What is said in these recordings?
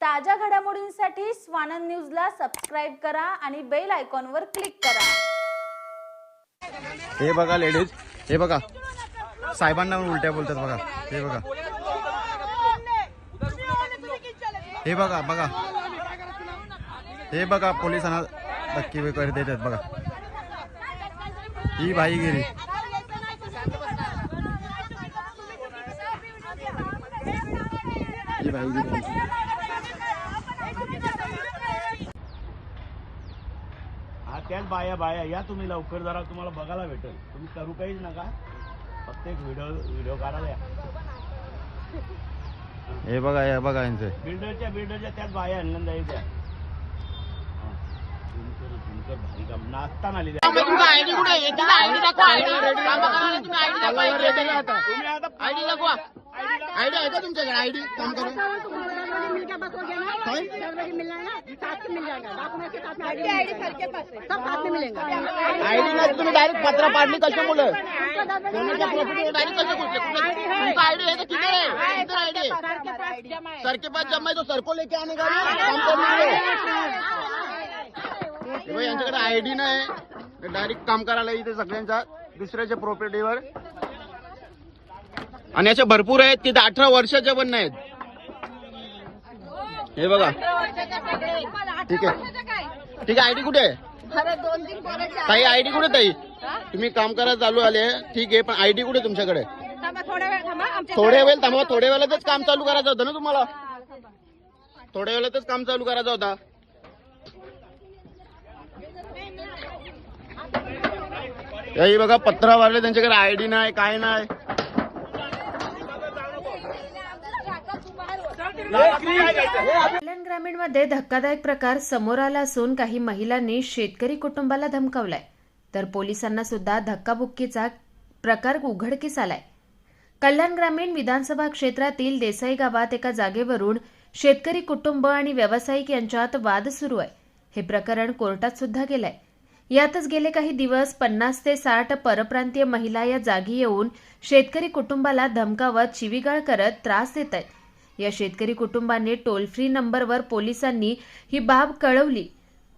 ताज्या घडामोडींसाठी स्वानंद न्यूजला सबस्क्राईब करा आणि बेल आयकॉनवर क्लिक करा. हे बघा लेडीज हे बघा. साहेबांना उलट्या बोलतात बघा. हे बघा. हे बघा बघा. हे बघा पोलिसांना धक्के वगैरे देतात बघा. ही भाईगिरी. ही भाईगिरी हा त्याच बाया बाया या तुम्ही लवकर जरा तुम्हाला बघायला भेटेल. तुम्ही करू काहीच नका. फक्त एक व्हिडिओ व्हिडिओ काढायला या. हे बघा हे बघा यांचे. बिल्डरच्या बिल्डरच्या त्याच बाया आणल्या जायच्या. झुणकर झुणकर भारी काम नाचता आली त्या. तुम्ही आता आयडी दाखवा आयडी आहे आयडी काम करू आयडी नाही तुम्ही डायरेक्ट पत्र पाडली कशामुळे कोणाच्या डायरेक्ट कसे घुसले तुमचा आयडी आहे का आहे आयडी पास जमा है तो सर को लेके आने का आयडी नाही. डायरेक्ट काम करायला इथे सगळ्यांचा दुसऱ्याच्या प्रॉपर्टीवर आणि असे भरपूर आहेत तिथे अठरा वर्षाचे पण नाहीत. हे बघा. ठीक आहे. ठीक आहे आयडी कुठे आहे? ताई आयडी कुठे ताई? तुम्ही काम करायला चालू आले. ठीक आहे पण आयडी कुठे तुमच्याकडे? थोड्या वेळ थांबा थोड्या वेळातच काम चालू करायचं होतं ना तुम्हाला? थोड्या वेळातच काम चालू करायचं होता. याही बघा पत्रा वाढले त्यांच्याकडे आयडी नाही काय नाही. कल्याण ग्रामीणमध्ये धक्कादायक प्रकार समोर आला असून काही महिलांनी शेतकरी कुटुंबाला धमकावलाय. तर पोलिसांना सुद्धा धक्काबुक्कीचा प्रकार उघडकीस आलाय. कल्याण ग्रामीण विधानसभा क्षेत्रातील देसाई गावात एका जागेवरून शेतकरी कुटुंब आणि व्यावसायिक यांच्यात वाद सुरू आहे. हे प्रकरण कोर्टात सुद्धा गेलंय. यातच गेले काही दिवस पन्नास ते साठ परप्रांतीय महिला या जागी येऊन शेतकरी कुटुंबाला धमकावत शिवीगाळ करत त्रास देत आहेत. या शेतकरी कुटुंबाने टोल फ्री नंबरवर पोलिसांनी ही बाब कळवली.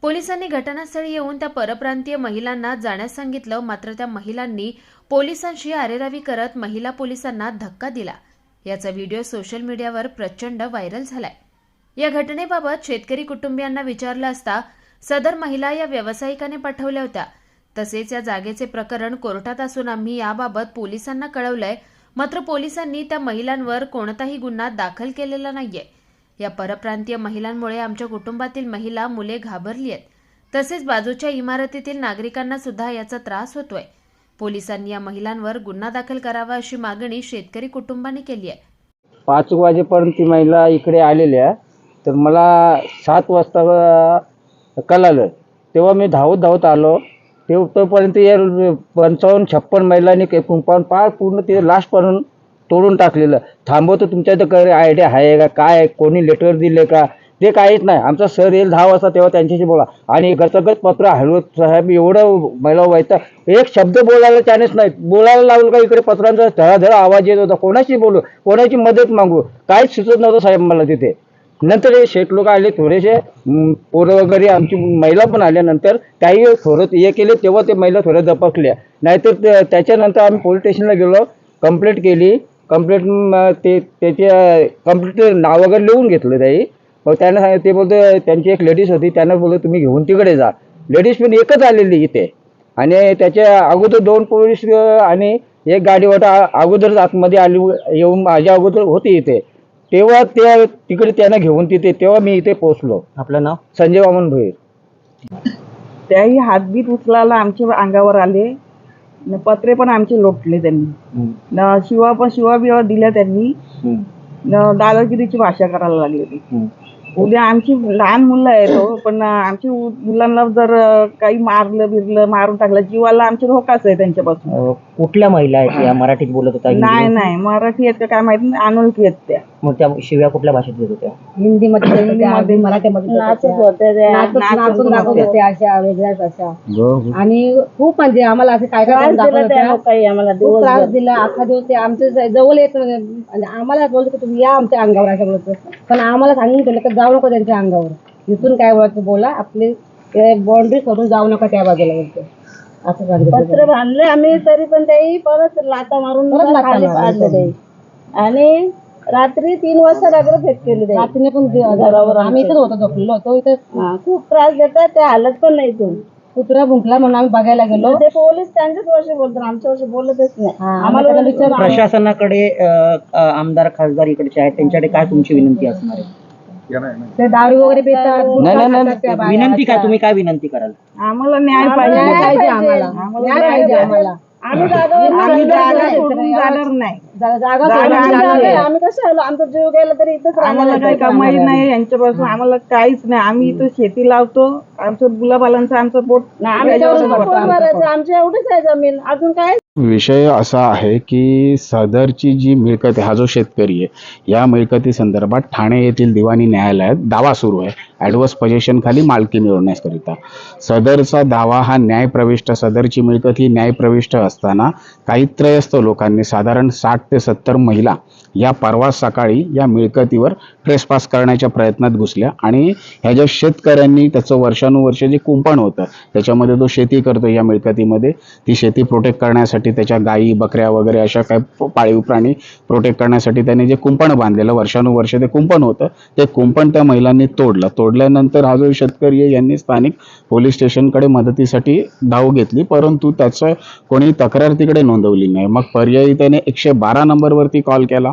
पोलिसांनी घटनास्थळी येऊन त्या परप्रांतीय महिलांना जाण्यास सांगितलं मात्र त्या महिलांनी पोलिसांशी आरेरावी करत महिला पोलिसांना धक्का दिला. याचा व्हिडिओ सोशल मीडियावर प्रचंड व्हायरल झालाय. या घटनेबाबत शेतकरी कुटुंबियांना विचारलं असता सदर महिला या व्यावसायिकाने पाठवल्या होत्या. तसेच या जागेचे प्रकरण कोर्टात असून आम्ही याबाबत पोलिसांना कळवलंय. मात्र पोलिसांनी त्या महिलांवर कोणताही गुन्हा दाखल केलेला नाहीये. या परप्रांतीय महिलांमुळे आमच्या कुटुंबातील महिला मुले घाबरली आहेत. तसेच बाजूच्या इमारतीतील नागरिकांना सुद्धा याचा त्रास होतोय. पोलिसांनी या महिलांवर गुन्हा दाखल करावा अशी मागणी शेतकरी कुटुंबाने केली आहे. पाच वाजेपर्यंत ती महिला इकडे आलेल्या तर मला सात वाजता कळालं. तेव्हा मी धावत धावत आलो. ते तोपर्यंत या पंचावन्न छप्पन महिलांनी के कुंपाऊंड पार पूर्ण ते लास्टपर्यंत तोडून टाकलेलं. थांबवतो तुमच्या इथं काही आयडिया आहे का? काय आहे? कोणी लेटर दिले का? ते काहीच नाही. आमचा सर येईल दहा वाजता तेव्हा त्यांच्याशी बोला. आणि गचगच पत्र हलवत साहेब एवढं महिला व्हायचं एक शब्द बोलायला चान्स नाही. बोलायला लावलं का इकडे पत्रांचा धडाधडा आवाज येत होता? कोणाशी बोलू? कोणाची मदत मागू? काहीच सुचत नव्हतं साहेब मला तिथे. नंतर हे शेठ लोक आले थोडेसे पोरं वगैरे आमची महिला पण आल्यानंतर काही थोडं हे केले तेव्हा ते महिला थोड्या दपकल्या. नाहीतर त्याच्यानंतर आम्ही पोलीस स्टेशनला गेलो कंप्लेंट केली. कंप्लेंट ते त्याच्या कंप्लेंट नाव वगैरे लिहून घेतलं त्याही मग त्यांना सांगितलं ते बोलतो त्यांची एक लेडीज होती त्यांना बोलतो तुम्ही घेऊन तिकडे जा. लेडीज पण एकच आलेली इथे. आणि त्याच्या अगोदर दोन पोलीस आणि एक गाडीवाटा अगोदरच आतमध्ये आली येऊन माझ्या अगोदर होती इथे. तेव्हा त्या तिकडे त्यांना घेऊन तिथे तेव्हा मी इथे पोहोचलो. आपलं नाव? संजय वामन भोईर. त्याही हातबीत उचलायला आमच्या अंगावर आले. न पत्रे पण आमचे लोटले त्यांनी. न शिवा पण शिवा बिवा दिल्या त्यांनी. न दादागिरीची भाषा करायला लागली होती उद्या आमची लहान मुलं आहेत हो पण आमची मुलांना जर काही मारलं बिरलं मारून टाकलं जीवाला आमची धोकाच आहे त्यांच्यापासून. अं, कुठल्या महिला आहेत या मराठीत बोलत होत्या नाही हिंदीत? नाही मराठी आहेत का काय माहीत नाही अनोळखी आहेत त्या. मग त्या शिव्या कुठल्या भाषेत देत होत्या? हिंदीमध्ये मराठीमध्ये नाचत होत्या त्या, नाचत होत्या. अशा वेगळ्याच अशा. आणि खूप म्हणजे आम्हाला असे काय काय त्रास दिला त्या लोकांनी आम्हाला खूप त्रास दिवसभर. दिला. अख्खा दिवस ते आमच्या जवळ येत आम्हाला बोलतो की तुम्ही या आमच्या अंगावर असं बोलतो पण आम्हाला सांगून ठेवलं की जाऊ नको त्यांच्या अंगावर. इथून काय बोलायचं बोला आपली बाउंड्री सोडून जाऊ नका त्या बाजूला बोलते असं सांगितलं पत्र बांधले आम्ही तरी पण ते परत लाता मारून परत लाथा खाली मारून. पाडले ते. आणि रात्री तीन वाजता दगड फेक केली ते. रात्रीने पण घरावर आम्ही इथंच होतो झोपलेलो. होतो इथं हा, खूप त्रास देतात ते हालत पण नाही इथून. कुत्रा भुंकला म्हणून आम्ही बघायला गेलो. ते पोलीस त्यांच्याच वर्षी बोलतात आमच्या वर्षी बोलतच नाही. आम्हाला प्रशासनाकडे अ, अ, आमदार खासदार इकडचे आहेत त्यांच्याकडे काय तुमची विनंती असणार आहे? ते दारू वगैरे पितात नाही नाही खातात त्या नाही. बाया. विनंती काय तुम्ही काय विनंती कराल? आम्हाला न्याय पाहिजे न्याय पाहिजे आम्हाला. न्याय पाहिजे आम्हाला. आम्ही जागावर आम्ही जागा जागा सोडून जाणार नाही. जा- जागा जागा सोडून आमची जाणार आहे. नाही. आम्ही कसं आलो? आमचा जीव गेला तरी इथंच आम्हाला काही कमाई नाही यांच्यापासून आम्हाला काहीच नाही. आम्ही इथं शेती लावतो. आमचं गुलाबालांचं आमचं पोट. आमची एवढीच आहे जमीन. अजून काय विषय असा आहे की सदरची जी मिळकत आहे हा जो शेतकरी आहे या मिळकती संदर्भात ठाणे येथील दिवाणी न्यायालयात दावा सुरू आहे. ॲडवर्स पोझिशनखाली मालकी मिळवण्याकरिता. सदरचा दावा हा न्यायप्रविष्ट सदरची मिळकत ही न्यायप्रविष्ट असताना काही त्रयस्थ लोकांनी साधारण साठ ते सत्तर महिला या परवा सकाळी या मिळकतीवर ट्रेसपास करण्याच्या प्रयत्नात घुसल्या आणि ह्या ज्या शेतकऱ्यांनी त्याचं वर्षानुवर्ष जे कुंपण होतं त्याच्यामध्ये तो शेती करतो या मिळकतीमध्ये ती शेती प्रोटेक्ट करण्यासाठी त्याच्या गायी बकऱ्या वगैरे अशा काही पाळीव प्राणी प्रोटेक्ट करण्यासाठी त्याने जे कुंपण बांधलेलं वर्षानुवर्ष ते कुंपण होतं. ते कुंपण त्या महिलांनी तोडलं. तोडल्यानंतर हा जो शेतकरी आहे यांनी स्थानिक पोलीस स्टेशनकडे मदतीसाठी धाव घेतली परंतु त्याचं कोणी तक्रार तिकडे नोंदवली नाही. मग पर्यायी त्याने एकशे बारा नंबरवरती कॉल केला.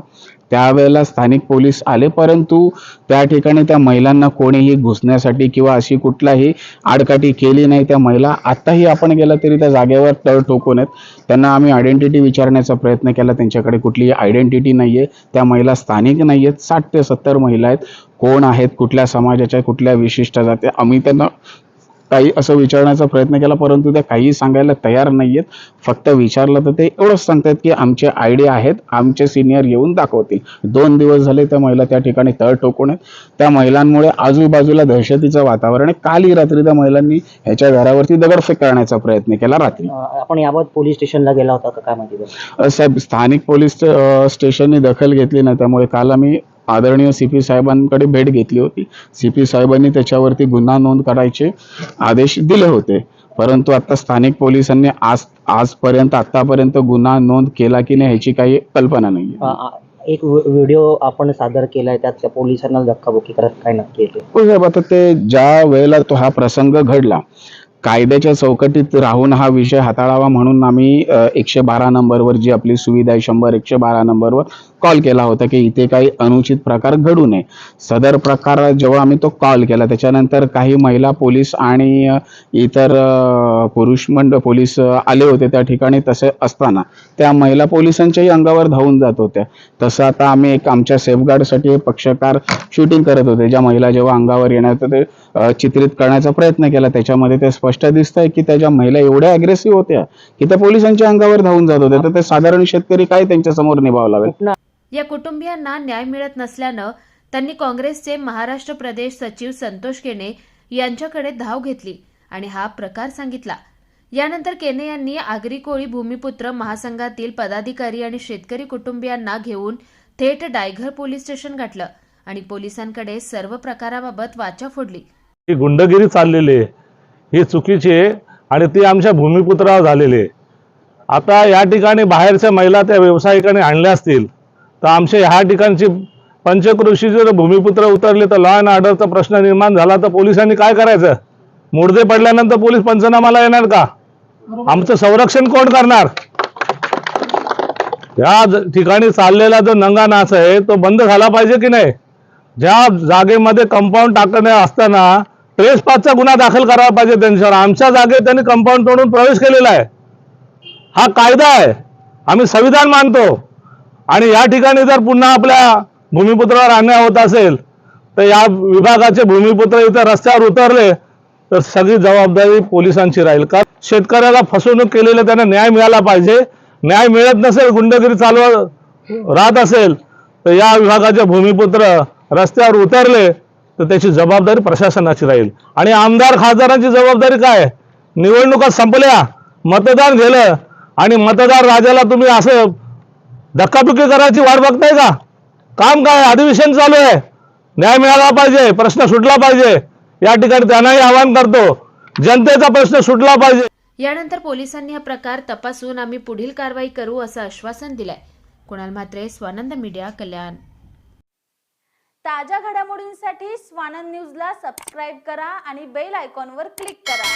त्यावेळेला स्थानिक पोलीस आले परंतु त्या ठिकाणी त्या महिलांना कोणीही घुसण्यासाठी किंवा अशी कुठलाही आडकाठी केली नाही. त्या महिला आत्ताही आपण गेला तरी त्या जागेवर तळ ठोकून आहेत. त्यांना आम्ही आयडेंटिटी विचारण्याचा प्रयत्न केला. त्यांच्याकडे कुठलीही आयडेंटिटी नाही आहे त्या महिला स्थानिक नाही आहेत साठ ते सत्तर महिला आहेत. कोण आहेत? कुठल्या समाजाच्या? कुठल्या विशिष्ट जाती? आम्ही त्यांना काही असं विचारण्याचा प्रयत्न केला परंतु त्या काही सांगायला तयार नाही आहेत फक्त विचारलं तर ते एवढंच सांगतात की आमचे आयडिया आहेत आमचे सिनियर येऊन दाखवतील. दोन दिवस झाले त्या महिला त्या ठिकाणी तळ टोकून आहेत. त्या महिलांमुळे आजूबाजूला दहशतीचं वातावरण आहे. कालही रात्री त्या महिलांनी ह्याच्या घरावरती दगडफेक करण्याचा प्रयत्न केला रात्री. आपण याबाबत पोलीस स्टेशनला गेला होता का? काय माहिती साहेब स्थानिक पोलीस स्टेशनने दखल घेतली नाही त्यामुळे काल आम्ही आदरणीय सी पी साहेबांकडे भेट घेतली होती. सी पी साहेबांनी त्याच्यावरती गुन्हा नोंद करायचे आदेश दिले होते. परंतु आता स्थानिक पोलिसांनी आज आजपर्यंत आतापर्यंत गुन्हा नोंद केला की नाही ह्याची काही कल्पना नाही एक व्हि- व्हिडिओ आपण सादर केलाय त्यात त्या पोलिसांना धक्काबुक्की करत काय नक्की येते हो साहेब आता ते ज्या वेळेला तो हा प्रसंग घडला कायद्याच्या चौकटीत राहून हा विषय हाताळावा म्हणून आम्ही एकशे बारा नंबरवर जी आपली सुविधा आहे शंभर एकशे बारा नंबरवर कॉल केला होता की इथे काही अनुचित प्रकार घडू नये. सदर प्रकार जेव्हा आम्ही तो कॉल केला त्याच्यानंतर काही महिला पोलीस आणि इतर पुरुष मंड पोलीस आले होते त्या ठिकाणी तसे असताना. त्या महिला पोलिसांच्याही अंगावर धावून जात होत्या. तसं आता आम्ही एक आमच्या सेफगार्डसाठी पक्षकार शूटिंग करत होते. ज्या महिला जेव्हा अंगावर येणार ते चित्रित करण्याचा प्रयत्न केला. त्याच्यामध्ये ते स्पष्ट दिसत आहे की त्या ज्या महिला एवढ्या अग्रेसिव्ह होत्या की त्या पोलिसांच्या अंगावर धावून जात होत्या. तर ते साधारण शेतकरी काय त्यांच्यासमोर निभावं लागेल? या कुटुंबियांना न्याय मिळत नसल्यानं त्यांनी काँग्रेसचे महाराष्ट्र प्रदेश सचिव संतोष केने यांच्याकडे धाव घेतली आणि हा प्रकार सांगितला. यानंतर केने यांनी आगरी कोळी भूमिपुत्र महासंघातील पदाधिकारी आणि शेतकरी कुटुंबियांना घेऊन थेट डायघर पोलीस स्टेशन गाठलं आणि पोलिसांकडे सर्व प्रकाराबाबत वाचा फोडली. ही गुंडगिरी चाललेली आहे. ही चुकीची आहे आणि ती आमच्या भूमिपुत्रावर झालेली आहे. आता या ठिकाणी बाहेरच्या महिला त्या व्यावसायिकाने आणल्या असतील. तर आमच्या ह्या ठिकाणची पंचकृषी जर भूमिपुत्र उतरले तर लॉ अँड ऑर्डरचा प्रश्न निर्माण झाला तर पोलिसांनी काय करायचं? मुर्दे पडल्यानंतर पोलीस पंचनामाला येणार का? आमचं संरक्षण कोण करणार? या ठिकाणी चाललेला जो नंगा नाच आहे तो बंद झाला पाहिजे की नाही? ज्या जागेमध्ये कंपाऊंड टाकणे असताना ट्रेस पाचचा गुन्हा दाखल करावा पाहिजे त्यांच्यावर आमच्या जागेत त्यांनी कंपाऊंड तोडून प्रवेश केलेला आहे. हा कायदा आहे. आम्ही संविधान मानतो. आणि या ठिकाणी जर पुन्हा आपल्या भूमिपुत्रावर अन्याय होत असेल तर या विभागाचे भूमिपुत्र इथं रस्त्यावर उतरले तर सगळी जबाबदारी पोलिसांची राहील. का शेतकऱ्याला फसवणूक केलेलं त्यांना न्याय मिळाला पाहिजे. न्याय मिळत नसेल गुंडगिरी चालवत राहत असेल तर या विभागाचे भूमिपुत्र रस्त्यावर उतरले तर त्याची जबाबदारी प्रशासनाची राहील. आणि आमदार खासदारांची जबाबदारी काय? निवडणुका संपल्या मतदान गेलं आणि मतदार राजाला तुम्ही असं धक्काबुक्की करायची वाट बघताय का? काम काय? अधिवेशन चालू आहे. न्याय मिळाला पाहिजे. प्रश्न सुटला पाहिजे. या ठिकाणी त्यांनाही आवाहन करतो. जनतेचा प्रश्न सुटला पाहिजे. यानंतर पोलिसांनी हा प्रकार तपासून आम्ही पुढील कारवाई करू असं आश्वासन दिलंय. कुणाल म्हात्रे स्वानंद मीडिया कल्याण. ताज्या घडामोडींसाठी स्वानंद न्यूजला सबस्क्राईब करा आणि बेल आयकॉनवर क्लिक करा.